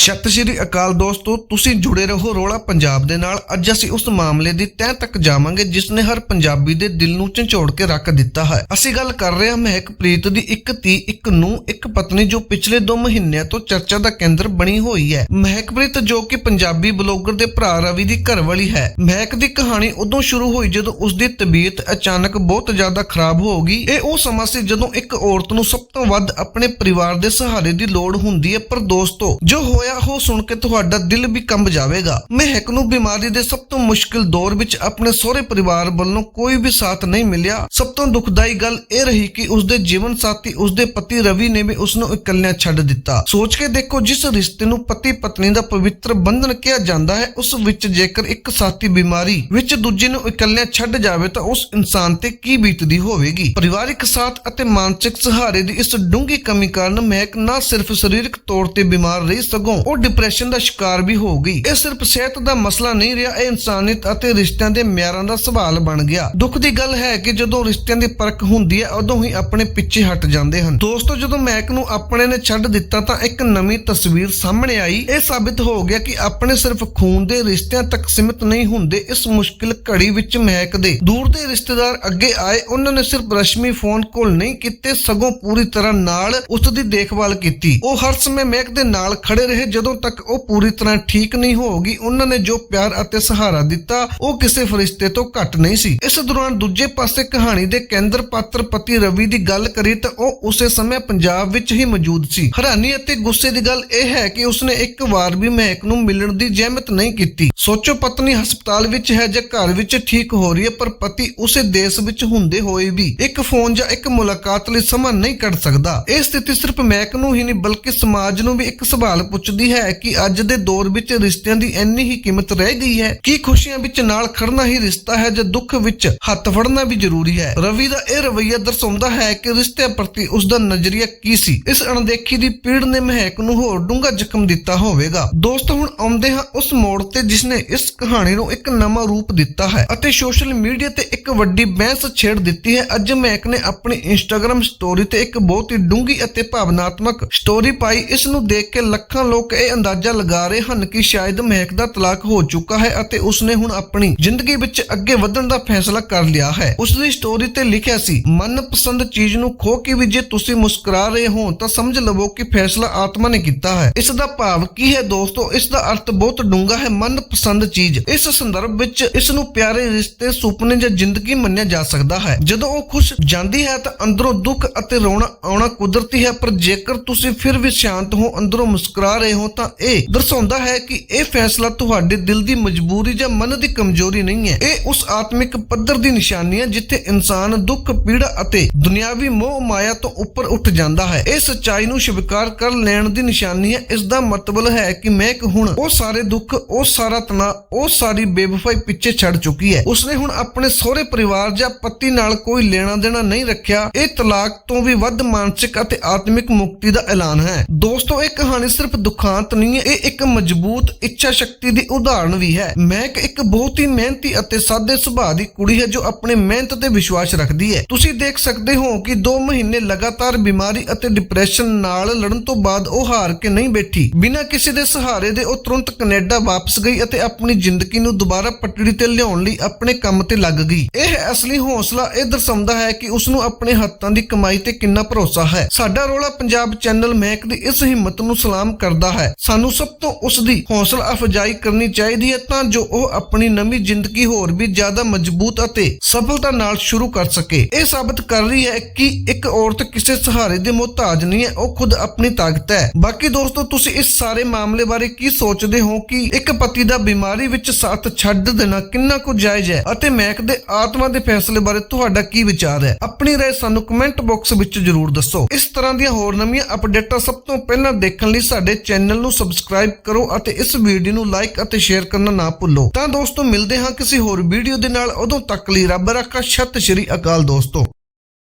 ਸਤਿ ਸ਼੍ਰੀ ਅਕਾਲ ਦੋਸਤੋ, ਤੁਸੀਂ ਜੁੜੇ ਰਹੋ ਰੋਲਾ ਪੰਜਾਬ ਦੇ ਨਾਲ। ਅੱਜ ਅਸੀਂ ਉਸ ਮਾਮਲੇ ਦੀ ਤਹਿ ਤੱਕ ਜਾਵਾਂਗੇ ਜਿਸ ਨੇ ਹਰ ਪੰਜਾਬੀ ਦੇ ਦਿਲ ਨੂੰ ਝੰਜੋੜ ਕੇ ਰੱਖ ਦਿੱਤਾ ਹੈ। ਅਸੀਂ ਗੱਲ ਕਰ ਰਹੇ ਹਾਂ ਮਹਿਕਪ੍ਰੀਤ ਦੀ ਇੱਕ ਧੀ, ਇੱਕ ਨੂੰ ਇੱਕ ਪਤਨੀ ਜੋ ਪਿਛਲੇ 2 ਮਹੀਨਿਆਂ ਤੋਂ ਚਰਚਾ ਦਾ ਕੇਂਦਰ ਬਣੀ ਹੋਈ ਹੈ। ਮਹਿਕਪ੍ਰੀਤ ਜੋ ਕਿ ਪੰਜਾਬੀ ਬਲੌਗਰ ਦੇ ਭਰਾ ਰਵੀ ਦੀ ਘਰਵਾਲੀ ਹੈ। ਮਹਿਕ ਦੀ ਕਹਾਣੀ ਉਦੋਂ ਸ਼ੁਰੂ ਹੋਈ ਜਦੋਂ ਉਸ ਦੀ ਤਬੀਅਤ ਅਚਾਨਕ ਬਹੁਤ ਜ਼ਿਆਦਾ ਖਰਾਬ ਹੋ ਗਈ। ਇਹ ਉਹ ਸਮਾਂ ਸੀ ਜਦੋਂ ਇੱਕ ਔਰਤ ਨੂੰ ਸਭ ਤੋਂ ਵੱਧ ਆਪਣੇ ਪਰਿਵਾਰ ਦੇ ਸਹਾਰੇ ਦੀ ਲੋੜ ਹੁੰਦੀ ਹੈ। ਪਰ ਦੋਸਤੋ, ਜੋ ਹੋਇਆ ਉਹ ਸੁਣ ਕੇ ਤੁਹਾਡਾ ਦਿਲ ਵੀ ਕੰਬ ਜਾਵੇਗਾ। ਮਹਿਕ ਨੂੰ ਬਿਮਾਰੀ ਦੇ ਸਭ ਤੋਂ ਮੁਸ਼ਕਿਲ ਦੌਰ ਵਿੱਚ ਆਪਣੇ ਸਹੁਰੇ ਪਰਿਵਾਰ ਵੱਲੋਂ ਕੋਈ ਵੀ ਸਾਥ ਨਹੀਂ ਮਿਲਿਆ। ਸਭ ਤੋਂ ਦੁਖਦਾਈ ਗੱਲ ਇਹ ਰਹੀ ਕਿ ਉਸਦੇ ਜੀਵਨ ਸਾਥੀ, ਉਸਦੇ ਪਤੀ ਰਵੀ ਨੇ ਵੀ ਉਸ ਨੂੰ ਇਕੱਲਿਆਂ ਛੱਡ ਦਿੱਤਾ। ਸੋਚ ਕੇ ਦੇਖੋ, ਜਿਸ ਰਿਸ਼ਤੇ ਨੂੰ ਪਤੀ ਪਤਨੀ ਦਾ ਪਵਿੱਤਰ ਬੰਧਨ ਕਿਹਾ ਜਾਂਦਾ ਹੈ, ਉਸ ਵਿੱਚ ਜੇਕਰ ਇੱਕ ਸਾਥੀ ਬਿਮਾਰੀ ਵਿੱਚ ਦੂਜੇ ਨੂੰ ਇਕੱਲਿਆਂ ਛੱਡ ਜਾਵੇ, ਤਾਂ ਉਸ ਇਨਸਾਨ ਤੇ ਕੀ ਬੀਤਦੀ ਹੋਵੇਗੀ? ਪਰਿਵਾਰਿਕ ਸਾਥ ਅਤੇ ਮਾਨਸਿਕ ਸਹਾਰੇ ਦੀ ਇਸ ਡੂੰਘੀ ਕਮੀ ਕਾਰਨ ਮਹਿਕ ਨਾ ਸਿਰਫ ਸਰੀਰਕ ਤੌਰ ਤੇ ਬਿਮਾਰ ਰਹੀ ਸਗੋਂ ਉਹ ਡਿਪਰੈਸ਼ਨ ਦਾ ਸ਼ਿਕਾਰ ਵੀ ਹੋ ਗਈ। ਇਹ ਸਿਰਫ ਸਿਹਤ ਦਾ ਮਸਲਾ ਨਹੀਂ ਰਿਹਾ, ਇਹ ਇਨਸਾਨੀਅਤ ਅਤੇ ਰਿਸ਼ਤਿਆਂ ਦੇ ਮਿਆਰਾਂ ਦਾ ਸਵਾਲ ਬਣ ਗਿਆ। ਦੁੱਖ ਦੀ ਗੱਲ ਹੈ ਕਿ ਜਦੋਂ ਰਿਸ਼ਤਿਆਂ ਦੀ ਪਰਖ ਹੁੰਦੀ ਹੈ, ਉਦੋਂ ਹੀ ਆਪਣੇ ਪਿੱਛੇ ਹਟ ਜਾਂਦੇ ਹਨ। ਦੋਸਤੋ, ਜਦੋਂ ਮਹਿਕ ਨੂੰ ਆਪਣੇ ਨੇ ਛੱਡ ਦਿੱਤਾ ਤਾਂ ਇੱਕ ਨਵੀਂ ਤਸਵੀਰ ਸਾਹਮਣੇ ਆਈ। ਇਹ ਸਾਬਿਤ ਹੋ ਗਿਆ ਕਿ ਆਪਣੇ ਸਿਰਫ ਖੂਨ ਦੇ ਰਿਸ਼ਤਿਆਂ ਤੱਕ ਸੀਮਿਤ ਨਹੀਂ ਹੁੰਦੇ, ਇਸ ਮੁਸ਼ਕਿਲ ਘੜੀ ਵਿੱਚ ਮਹਿਕ ਦੇ ਦੂਰ ਦੇ ਰਿਸ਼ਤੇਦਾਰ ਅੱਗੇ ਆਏ, ਉਹਨਾਂ ਨੇ ਸਿਰਫ ਰਸ਼ਮੀ ਫੋਨ ਕੋਲ ਨਹੀਂ ਕੀਤੇ, ਸਗੋਂ ਪੂਰੀ ਤਰ੍ਹਾਂ ਨਾਲ ਉਸ ਦੀ ਦੇਖਭਾਲ ਕੀਤੀ। ਉਹ ਹਰ ਸਮੇਂ ਮਹਿਕ ਦੇ ਨਾਲ ਖੜੇ ਰਹੇ ਜਦੋਂ ਤੱਕ ਉਹ ਪੂਰੀ ਤਰ੍ਹਾਂ ਠੀਕ ਨਹੀਂ ਹੋਊਗੀ, ਉਹਨਾਂ ਨੇ ਜੋ ਪਿਆਰ ਅਤੇ ਸਹਾਰਾ ਦਿੱਤਾ, ਉਹ ਕਿਸੇ ਫਰਿਸ਼ਤੇ ਤੋਂ ਘੱਟ ਨਹੀਂ ਸੀ। ਇਸ ਦੌਰਾਨ ਦੂਜੇ ਪਾਸੇ ਕਹਾਣੀ ਦੇ ਕੇਂਦਰ ਪਾਤਰ ਪਤੀ ਰਵੀ ਦੀ ਗੱਲ ਕਰੀ ਤਾਂ ਉਹ ਉਸੇ ਸਮੇਂ ਪੰਜਾਬ ਵਿੱਚ ਹੀ ਮੌਜੂਦ ਸੀ। ਹੈਰਾਨੀ ਅਤੇ ਗੁੱਸੇ ਦੀ ਗੱਲ ਇਹ ਹੈ ਕਿ ਉਸਨੇ ਇੱਕ ਵਾਰ ਵੀ ਮਹਿਕ ਨੂੰ ਮਿਲਣ ਦੀ ਜ਼ਹਿਮਤ ਨਹੀਂ ਕੀਤੀ। ਸੋਚੋ ਪਤਨੀ ਹਸਪਤਾਲ ਵਿੱਚ ਹੈ ਜਾਂ ਘਰ ਵਿੱਚ ਠੀਕ ਹੋ ਰਹੀ ਹੈ, ਪਰ ਪਤੀ ਉਸੇ ਦੇਸ਼ ਵਿੱਚ ਹੁੰਦੇ ਹੋਏ ਵੀ ਇੱਕ ਫੋਨ ਜਾਂ ਇੱਕ ਮੁਲਾਕਾਤ ਲਈ ਸਮਾਂ ਨਹੀਂ ਕੱਢ ਸਕਦਾ। ਇਹ ਸਥਿਤੀ ਸਿਰਫ ਮਹਿਕ ਨੂੰ ਹੀ ਨਹੀਂ, ਬਲਕਿ ਸਮਾਜ ਨੂੰ ਵੀ ਇੱਕ ਸਵਾਲ ਪੁੱਛਦੀ ਹੈ ਕਿ ਅੱਜ ਦੇ ਦੌਰ ਵਿੱਚ ਰਿਸ਼ਤਿਆਂ ਦੀ ਇੰਨੀ ਹੀ ਕੀਮਤ ਰਹਿ ਗਈ ਹੈ ਕੀ ਖੁਸ਼ੀਆਂ ਵਿੱਚ ਨਾਲ ਖੜਨਾ ਹੀ ਰਿਸ਼ਤਾ ਹੈ ਜਾਂ ਦੁੱਖ ਵਿੱਚ ਹੱਥ ਫੜਨਾ ਵੀ ਜ਼ਰੂਰੀ ਹੈ। ਰਵੀ ਦਾ ਇਹ ਰਵੱਈਆ ਦਰਸਾਉਂਦਾ ਹੈ ਕਿ ਰਿਸ਼ਤਿਆਂ ਪ੍ਰਤੀ ਉਸ ਦਾ ਨਜ਼ਰੀਆ ਕੀ ਸੀ। ਇਸ ਅਣਦੇਖੀ ਦੀ ਪੀੜ ਨੇ ਮਹਿਕ ਨੂੰ ਹੋਰ ਡੂੰਘਾ ਜ਼ਖਮ ਦਿੱਤਾ ਹੋਵੇਗਾ। ਦੋਸਤੋ ਹੁਣ ਆਉਂਦੇ ਹਾਂ ਉਸ ਮੋੜ ਤੇ ਜਿਸ ਨੇ ਇਸ ਕਹਾਣੀ ਨੂੰ ਇੱਕ ਨਵਾਂ ਰੂਪ ਦਿੱਤਾ ਹੈ ਅਤੇ ਸੋਸ਼ਲ ਮੀਡੀਆ ਤੇ ਇੱਕ ਵੱਡੀ ਬਹਿਸ ਛੇੜ ਦਿੱਤੀ ਹੈ। ਅੱਜ ਮਹਿਕ ਨੇ ਆਪਣੀ ਇੰਸਟਾਗ੍ਰam ਸਟੋਰੀ ਤੇ ਇੱਕ ਬਹੁਤ ਹੀ ਡੂੰਘੀ ਅਤੇ ਭਾਵਨਾਤਮਕ ਸਟੋਰੀ ਪਾਈ। ਇਸ ਨੂੰ ਦੇਖ ਕੇ ਲੱਖਾਂ ਲੋਕ ਇਹ ਅੰਦਾਜ਼ਾ ਲਗਾ ਰਹੇ ਹਨ ਕਿ ਸ਼ਾਇਦ ਮਹਿਕ ਦਾ ਤਲਾਕ ਹੋ ਚੁੱਕਾ ਹੈ ਅਤੇ ਉਸਨੇ ਹੁਣ ਆਪਣੀ ਜ਼ਿੰਦਗੀ ਵਿੱਚ ਅੱਗੇ ਵਧਣ ਦਾ ਫੈਸਲਾ ਕਰ ਲਿਆ ਹੈ। ਉਸ ਦੀ ਸਟੋਰੀ ਤੇ ਲਿਖਿਆ ਸੀ, ਮਨਪਸੰਦ ਚੀਜ਼ ਨੂੰ ਖੋ ਕੇ ਵੀ ਜੇ ਤੁਸੀਂ ਮੁਸਕਰਾ ਰਹੇ ਹੋ ਤਾਂ ਸਮਝ ਲਵੋ ਕਿ ਫੈਸਲਾ ਆਤਮਾ ਨੇ ਕੀਤਾ ਹੈ। ਇਸ ਦਾ ਭਾਵ ਕੀ ਹੈ ਦੋਸਤੋ? ਇਸ ਦਾ ਅਰਥ ਬਹੁਤ ਡੂੰਘਾ ਹੈ, ਮਨਪਸੰਦ ਚੀਜ਼। ਇਸ ਸੰਦਰਭ ਵਿੱਚ ਇਸ ਨੂੰ ਪਿਆਰੇ ਰਿਸ਼ਤੇ, ਸੁਪਨੇ ਜਾਂ ਜ਼ਿੰਦਗੀ ਮੰਨਿਆ ਜਾ ਸਕਦਾ ਹੈ। ਜਦੋਂ ਉਹ ਖੁਸ਼ ਜਾਂਦੀ ਹੈ ਤਾਂ ਅੰਦਰੋਂ ਦੁੱਖ ਅਤੇ ਰੋਣਾ ਆਉਣਾ ਕੁਦਰਤੀ ਹੈ, ਪਰ ਜੇਕਰ ਤੁਸੀਂ ਫਿਰ ਵੀ ਸ਼ਾਂਤ ਹੋ, ਅੰਦਰੋਂ ਮੁਸਕਰਾ ਰਹੇ ਹੋ ਤਾਂ ਇਹ ਦਰਸਾਉਂਦਾ ਹੈ ਕਿ ਇਹ ਫੈਸਲਾ ਤੁਹਾਡੇ ਦਿਲ ਦੀ ਮਜਬੂਰੀ ਜਾਂ ਮਨ ਦੀ ਕਮਜ਼ੋਰੀ ਨਹੀਂ ਹੈ। ਇਹ ਉਸ ਆਤਮਿਕ ਪੱਧਰ ਦੀ ਨਿਸ਼ਾਨੀ ਹੈ ਜਿੱਥੇ ਇਨਸਾਨ ਦੁੱਖ, ਪੀੜਾ ਅਤੇ ਦੁਨਿਆਵੀ ਮੋਹ ਮਾਇਆ ਤੋਂ ਉੱਪਰ ਉੱਠ ਜਾਂਦਾ ਹੈ। ਇਹ ਸੱਚਾਈ ਨੂੰ ਸਵੀਕਾਰ ਕਰ ਲੈਣ ਦੀ ਨਿਸ਼ਾਨੀ ਹੈ। ਇਸ ਦਾ ਮਤਲਬ ਹੈ ਕਿ ਮੈਂ ਹੁਣ ਉਹ ਸਾਰੇ ਦੁੱਖ, ਉਹ ਸਾਰਾ ਤਣਾਅ, ਉਹ ਸਾਰੀ ਬੇਵਫਾਈ ਪਿੱਛੇ ਛੱਡ ਚੁੱਕੀ ਹੈ। ਉਸਨੇ ਹੁਣ ਆਪਣੇ ਸਹੁਰੇ ਪਰਿਵਾਰ ਜਾਂ ਪਤੀ ਨਾਲ ਕੋਈ ਲੈਣਾ ਦੇਣਾ ਨਹੀਂ ਰੱਖਿਆ। ਇਹ ਤਲਾਕ ਤੋਂ ਵੀ ਵੱਧ ਮਾਨਸਿਕ ਅਤੇ ਆਤਮਿਕ ਮੁਕਤੀ ਦਾ ਐਲਾਨ ਹੈ। ਦੋਸਤੋ, ਇਹ ਕਹਾਣੀ ਸਿਰਫ ਦੁੱਖਾਂ ਦੁਖਾਂਤ ਨਹੀਂ ਹੈ, ਇਹ ਇੱਕ ਮਜ਼ਬੂਤ ਇੱਛਾ ਸ਼ਕਤੀ ਦੀ ਉਦਾਹਰਣ ਵੀ ਹੈ। ਮਹਿਕ ਇੱਕ ਬਹੁਤ ਹੀ ਮਿਹਨਤੀ ਅਤੇ ਸਾਦੇ ਸੁਭਾਅ ਦੀ ਕੁੜੀ ਹੈ ਜੋ ਆਪਣੇ ਮਿਹਨਤ ਤੇ ਵਿਸ਼ਵਾਸ ਰੱਖਦੀ ਹੈ। ਤੁਸੀਂ ਦੇਖ ਸਕਦੇ ਹੋ ਕਿ 2 ਮਹੀਨੇ ਲਗਾਤਾਰ ਬਿਮਾਰੀ ਅਤੇ ਡਿਪਰੈਸ਼ਨ ਨਾਲ ਲੜਨ ਤੋਂ ਬਾਅਦ ਉਹ ਹਾਰ ਕੇ ਨਹੀਂ ਬੈਠੀ। ਬਿਨਾਂ ਕਿਸੇ ਦੇ ਸਹਾਰੇ ਦੇ ਉਹ ਤੁਰੰਤ ਕੈਨੇਡਾ ਵਾਪਸ ਗਈ ਅਤੇ ਆਪਣੀ ਜ਼ਿੰਦਗੀ ਨੂੰ ਦੁਬਾਰਾ ਪਟੜੀ ਤੇ ਲਿਆਉਣ ਲਈ ਆਪਣੇ ਕੰਮ ਤੇ ਲੱਗ ਗਈ। ਇਹ ਅਸਲੀ ਹੌਸਲਾ ਇਹ ਦਰਸਾਉਂਦਾ ਹੈ ਕਿ ਉਸ ਨੂੰ ਆਪਣੇ ਹੱਥਾਂ ਦੀ ਕਮਾਈ ਤੇ ਕਿੰਨਾ ਭਰੋਸਾ ਹੈ। ਸਾਡਾ ਰੋਲਾ ਪੰਜਾਬ ਚੈਨਲ ਮਹਿਕ ਦੀ ਇਸ ਹਿੰਮਤ ਨੂੰ ਸਲਾਮ ਕਰਦਾ ਹੈ। ਸਾਨੂੰ ਸਭ ਤੋਂ ਉਸ ਦੀ ਹੌਸਲਾ ਅਫਜਾਈ ਕਰਨੀ ਚਾਹੀਦੀ ਹੈ ਤਾਂ ਜੋ ਉਹ ਆਪਣੀ ਨਵੀਂ ਜ਼ਿੰਦਗੀ ਹੋਰ ਵੀ ਜ਼ਿਆਦਾ ਮਜ਼ਬੂਤ ਅਤੇ ਸਫਲਤਾ ਨਾਲ ਸ਼ੁਰੂ ਕਰ ਸਕੇ। ਇਹ ਸਾਬਤ ਕਰ ਰਹੀ ਹੈ ਕਿ ਇੱਕ ਔਰਤ ਕਿਸੇ ਸਹਾਰੇ ਦੀ ਮੁਹਤਾਜ ਨਹੀਂ ਹੈ, ਉਹ ਖੁਦ ਆਪਣੀ ਤਾਕਤ ਹੈ। ਬਾਕੀ ਦੋਸਤੋ, ਤੁਸੀਂ ਇਸ ਸਾਰੇ ਮਾਮਲੇ ਬਾਰੇ ਕੀ ਸੋਚਦੇ ਹੋ ਕਿ ਇੱਕ ਪਤੀ ਦਾ ਬਿਮਾਰੀ ਵਿੱਚ ਸਾਥ ਛੱਡ ਦੇਣਾ ਕਿੰਨਾ ਕੁ ਜਾਇਜ਼ ਹੈ ਅਤੇ ਮਹਿਕ ਦੇ ਆਤਮਾ ਦੇ ਫੈਸਲੇ ਬਾਰੇ ਤੁਹਾਡਾ ਕੀ ਵਿਚਾਰ ਹੈ? ਆਪਣੀ ਰਾਏ ਸਾਨੂੰ ਕਮੈਂਟ ਬਾਕਸ ਵਿੱਚ ਜਰੂਰ ਦੱਸੋ। ਇਸ ਤਰ੍ਹਾਂ ਦੀਆਂ ਹੋਰ ਨਵੀਆਂ ਅਪਡੇਟਾਂ ਸਭ ਤੋਂ ਪਹਿਲਾਂ ਦੇਖਣ ਲਈ ਸਾਡੇ ਚੈਨਲ ਨੂੰ ਸਬਸਕ੍ਰਾਈਬ ਕਰੋ ਅਤੇ ਇਸ ਵੀਡੀਓ ਨੂੰ ਲਾਈਕ ਅਤੇ ਸ਼ੇਅਰ ਕਰਨਾ ਨਾ ਭੁੱਲੋ। ਤਾਂ ਦੋਸਤੋ, ਮਿਲਦੇ ਹਾਂ ਕਿਸੇ ਹੋਰ ਵੀਡੀਓ ਦੇ ਨਾਲ। ਉਦੋਂ ਤੱਕ ਲਈ ਰੱਬ ਰੱਖਾ। ਸਤਿ ਸ਼੍ਰੀ ਅਕਾਲ ਦੋਸਤੋ।